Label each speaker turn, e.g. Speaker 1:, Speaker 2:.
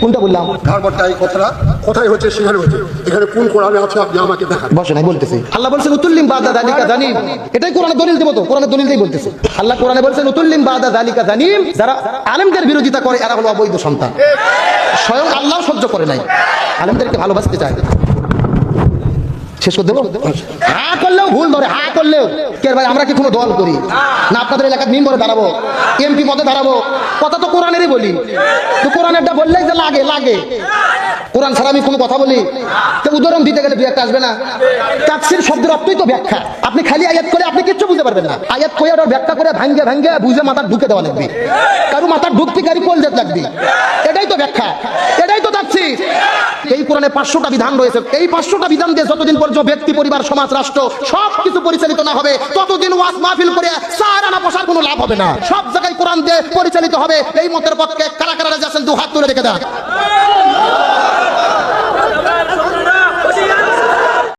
Speaker 1: কোনটা বললাম?
Speaker 2: ধারবারটা এই কথাটা। কোথায় হচ্ছে সেখানে হচ্ছে। এখানে কোন কোরআনে আছে আপনি আমাকে দেখান।
Speaker 1: বসে নাই বলতেছি। আল্লাহ বলছেন উতুল্লিম বাদা দালিকা জানিম। এটাই কোরআনে দলিল দেব তো কোরআনে দলিল দিয়ে বলতেছে। আল্লাহ কোরআনে বলছেন উতুল্লিম বাদা দালিকা জানিম। যারা আলেমদের বিরোধিতা করে এরা হলো অবৈধ সন্তান। স্বয়ং আল্লাহ সহ্য করে নাই। আলেমদেরকে ভালোবাসতে চায় শেষ করে দেবো হা করলেও ভুল ধরে, হা করলেও। কে ভাই, আমরা কি কোনো দল করি? না আপনাদের এলাকার মেম্বরে দাঁড়াবো এমপি পদে দাঁড়াবো। কথা তো কোরআনেরই বলি। তো কোরআনেরটা বললেই যে লাগে লাগে। কোরআন ছাড়া আমি কোনো কথা বলি। তো উদাহরণ দিতে গেলে দুই একটা আসবে না। তাফসির শব্দের অর্থই তো ব্যাখ্যা। আপনি খালি আয়াত করে আপনি কিচ্ছু বুঝতে পারবেন না। আয়াত করে ওটা ব্যাখ্যা করে ভাঙ্গে ভাঙ্গে বুঝে মাথার ঢুকে দেওয়া লাগবে। কারও মাথার ঢুকতে কারি কোল যেতে লাগবে। এটাই তো ব্যাখ্যা। এই কোরআনে পাঁচশোটা বিধান রয়েছে। এই পাঁচশোটা বিধান দিয়ে যতদিন পর্যন্ত ব্যক্তি, পরিবার, সমাজ, রাষ্ট্র সব কিছু পরিচালিত না হবে, ততদিন ওয়াজ মাহফিল করে সার আনা বসার কোনো লাভ হবে না। সব জায়গায় কোরআন দিয়ে পরিচালিত হবে। এই মতের পক্ষে কারা কারা যাচ্ছেন দু হাত তুলে রেখে দেন।